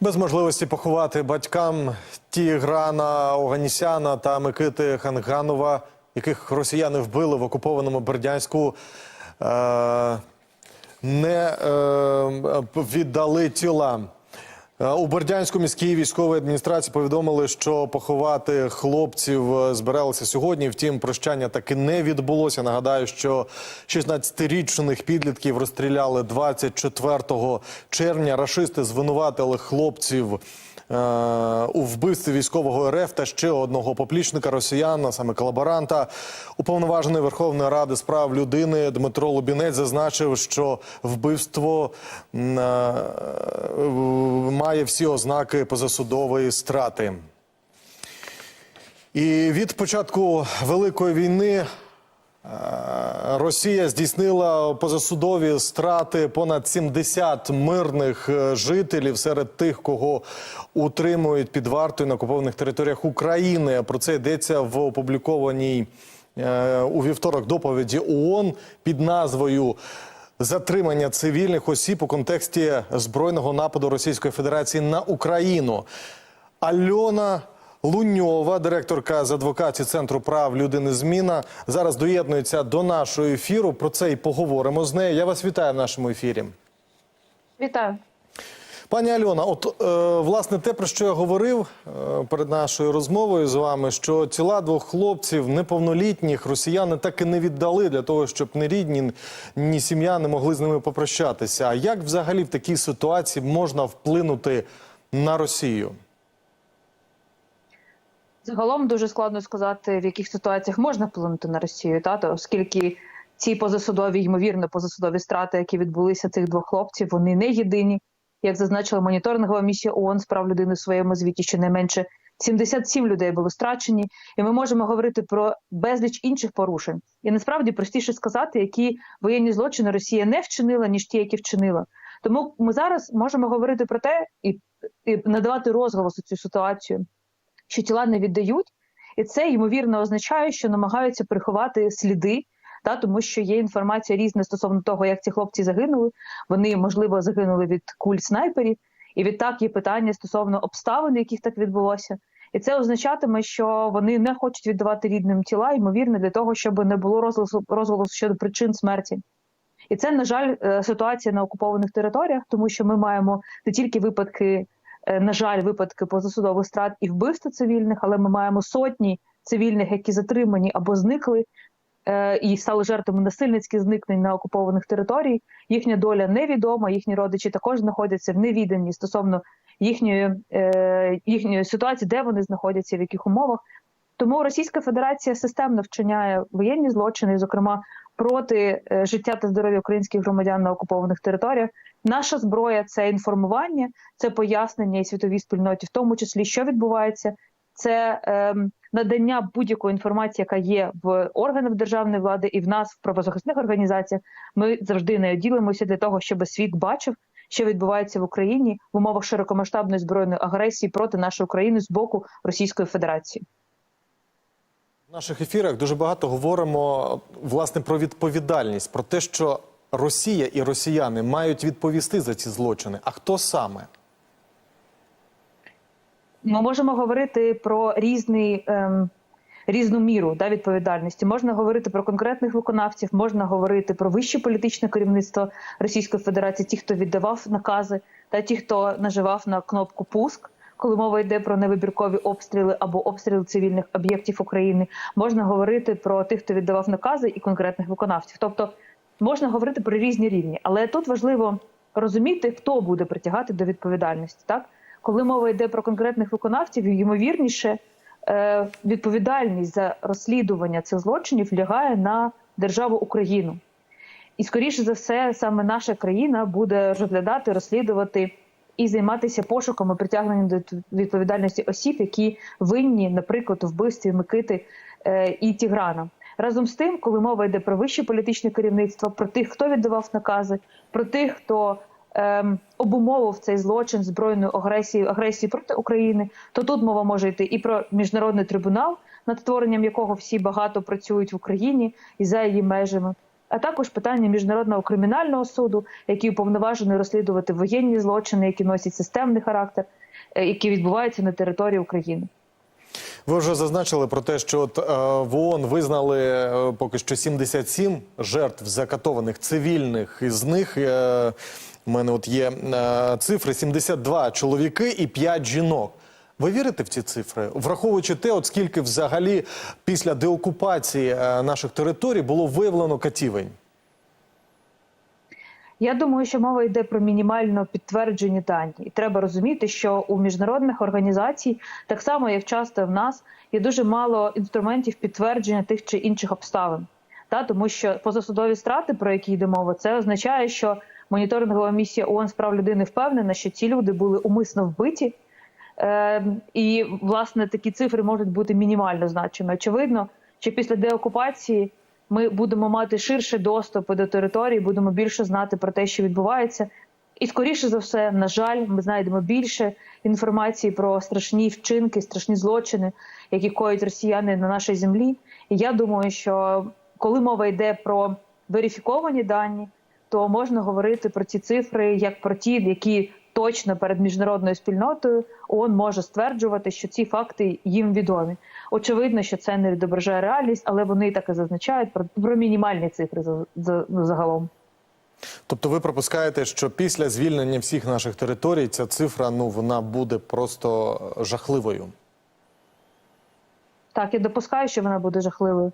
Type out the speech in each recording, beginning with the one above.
Без можливості поховати батькам Тіграна Оганісяна та Микити Ханганова, яких росіяни вбили в окупованому Бердянську, е, не е, віддали тіла. Е, У Бердянську міській військовій адміністрації повідомили, що поховати хлопців е, збиралися сьогодні. Втім, прощання таки не відбулося. Нагадаю, що 16-річних підлітків розстріляли 24 червня. Рашисти звинуватили хлопців. Е, У вбивстві військового РФ та ще одного поплічника росіян, а саме колаборанта, уповноважений Верховної Ради з прав людини Дмитро Лубінець зазначив, що вбивство е, має всі ознаки позасудової страти. І від початку Великої війни е, Росія здійснила позасудові страти понад 70 мирних е, жителів серед тих, кого утримують під вартою на окупованих територіях України. Про це йдеться в опублікованій е, у вівторок доповіді ООН під назвою Затримання цивільних осіб у контексті збройного нападу Російської Федерації на Україну. Альона Луньова, директорка з адвокації Центру прав людини Зміна, зараз доєднується до нашого ефіру. Про це і поговоримо з нею. Я вас вітаю в нашому ефірі. Вітаю. Пані Альона, от е, власне те, про що я говорив е, перед нашою розмовою з вами, що тіла двох хлопців неповнолітніх росіяни так і не віддали для того, щоб ні рідні, ні сім'я не могли з ними попрощатися. А як взагалі в такій ситуації можна вплинути на Росію? Загалом дуже складно сказати, в яких ситуаціях можна вплинути на Росію, та то оскільки ці позасудові, ймовірно, позасудові страти, які відбулися цих двох хлопців, вони не єдині. Як зазначила моніторингова місія ООН з прав людини в своєму звіті, щонайменше 77 людей були страчені, і ми можемо говорити про безліч інших порушень. І насправді простіше сказати, які воєнні злочини Росія не вчинила, ніж ті, які вчинила. Тому ми зараз можемо говорити про те і, і надавати розголос у цю ситуацію, що тіла не віддають, і це ймовірно означає, що намагаються приховати сліди. Та тому, що є інформація різна стосовно того, як ці хлопці загинули. Вони можливо загинули від куль снайперів, і відтак є питання стосовно обставин, яких так відбулося. І це означатиме, що вони не хочуть віддавати рідним тіла, ймовірно, для того, щоб не було розголосу розголосу щодо причин смерті. І це, на жаль, е, ситуація на окупованих територіях, тому що ми маємо не тільки випадки, на жаль, випадки позасудових страт і вбивства цивільних, але ми маємо сотні цивільних, які затримані або зникли е, і стали жертвами насильницьких зникнень на окупованих територій. Їхня доля невідома, їхні родичі також знаходяться в невіданні стосовно їхньої, е, їхньої ситуації, де вони знаходяться, в яких умовах. Тому Російська Федерація системно вчиняє воєнні злочини, зокрема проти е, життя та здоров'я українських громадян на окупованих територіях. Наша зброя це інформування, це пояснення і світовій спільноті, в тому числі що відбувається, це ем, надання будь-якої інформації, яка є в органах державної влади і в нас в правозахисних організаціях. Ми завжди нею ділимося для того, щоб світ бачив, що відбувається в Україні в умовах широкомасштабної збройної агресії проти нашої країни з боку Російської Федерації. В наших ефірах дуже багато говоримо власне про відповідальність, про те, що Росія і росіяни мають відповісти за ці злочини. А хто саме? Ми можемо говорити про різний. Ем, Різну міру да, відповідальності можна говорити про конкретних виконавців, можна говорити про вище політичне керівництво Російської Федерації, ті, хто віддавав накази, та ті, хто наживав на кнопку пуск, коли мова йде про невибіркові обстріли або обстріли цивільних об'єктів України. Можна говорити про тих, хто віддавав накази і конкретних виконавців. Тобто можна говорити про різні рівні, але тут важливо розуміти, хто буде притягати до відповідальності. Так, коли мова йде про конкретних виконавців, ймовірніше. Е, відповідальність за розслідування цих злочинів лягає на державу Україну. І, скоріше за все, саме наша країна буде розглядати, розслідувати і займатися пошуком і притягненням до відповідальності осіб, які винні, наприклад, у вбивстві Микити е, і Тіграна. Разом з тим, коли мова йде про вище політичне керівництво, про тих, хто віддавав накази, про тих, хто ем, обумовив цей злочин збройної агресії агресії проти України, то тут мова може йти і про міжнародний трибунал, над створенням якого всі багато працюють в Україні і за її межами. А також питання міжнародного кримінального суду, який уповноважений розслідувати воєнні злочини, які носять системний характер, е, які відбуваються на території України. Ви вже зазначили про те, що от, е, в ООН визнали е, поки що 77 жертв закатованих цивільних. Із них е, у мене от є е, цифри: 72 чоловіки і 5 жінок. Ви вірите в ці цифри, враховуючи те, от скільки взагалі після деокупації е, наших територій було виявлено катівень? Я думаю, що мова йде про мінімально підтверджені дані. І треба розуміти, що у міжнародних організацій, так само як часто в нас, є дуже мало інструментів підтвердження тих чи інших обставин. Та тому що позасудові страти, про які йде мова, це означає, що моніторингова місія ООН з прав людини впевнена, що ці люди були умисно вбиті. Е, і власне такі цифри можуть бути мінімально значими. Очевидно, що після деокупації ми будемо мати ширше доступ до території, будемо більше знати про те, що відбувається. І скоріше за все, на жаль, ми знайдемо більше інформації про страшні вчинки, страшні злочини, які коять росіяни на нашій землі. І я думаю, що коли мова йде про верифіковані дані, то можна говорити про ці цифри як про ті, які точно перед міжнародною спільнотою ООН може стверджувати, що ці факти їм відомі. Очевидно, що це не відображає реальність, але вони так і зазначають про, про мінімальні цифри за, за, ну, загалом. Тобто ви пропускаєте, що після звільнення всіх наших територій ця цифра ну вона буде просто жахливою. Так, я допускаю, що вона буде жахливою,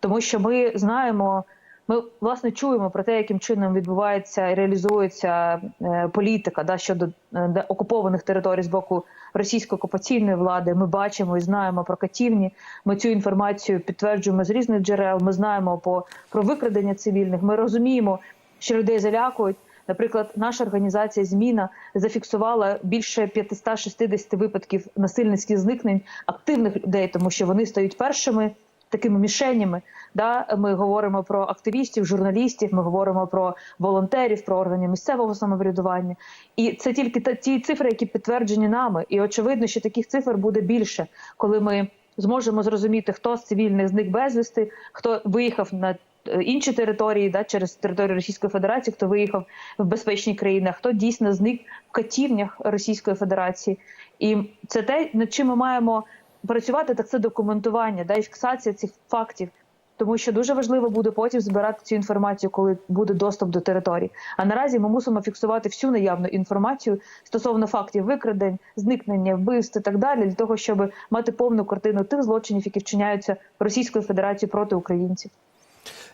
тому що ми знаємо, ми власне чуємо про те, яким чином відбувається і реалізується е, політика да, щодо е, окупованих територій з боку російської окупаційної влади. Ми бачимо і знаємо про катівні. Ми цю інформацію підтверджуємо з різних джерел. Ми знаємо по про викрадення цивільних. Ми розуміємо, що людей залякують. Наприклад, наша організація Зміна зафіксувала більше 560 випадків насильницьких зникнень активних людей, тому що вони стають першими такими мішенями. Да, ми говоримо про активістів, журналістів, ми говоримо про волонтерів, про органи місцевого самоврядування. І це тільки та ті цифри, які підтверджені нами. І очевидно, що таких цифр буде більше, коли ми зможемо зрозуміти, хто з цивільних зник безвісти, хто виїхав на е, інші території, да, через територію Російської Федерації, хто виїхав в безпечні країни, хто дійсно зник в катівнях Російської Федерації. І це те, над чим ми маємо працювати, так це документування, да, і фіксація цих фактів. Тому що дуже важливо буде потім збирати цю інформацію, коли буде доступ до території. А наразі ми мусимо фіксувати всю наявну інформацію стосовно фактів викрадень, зникнення, вбивств і так далі, для того, щоб мати повну картину тих злочинів, які вчиняються Російською Федерацією проти українців.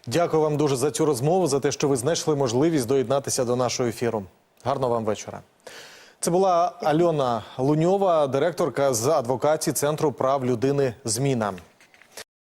Дякую вам дуже за цю розмову, за те, що ви знайшли можливість доєднатися до нашого ефіру. Гарного вам вечора. Це була Альона Луньова, директорка з адвокації Центру прав людини Зміна.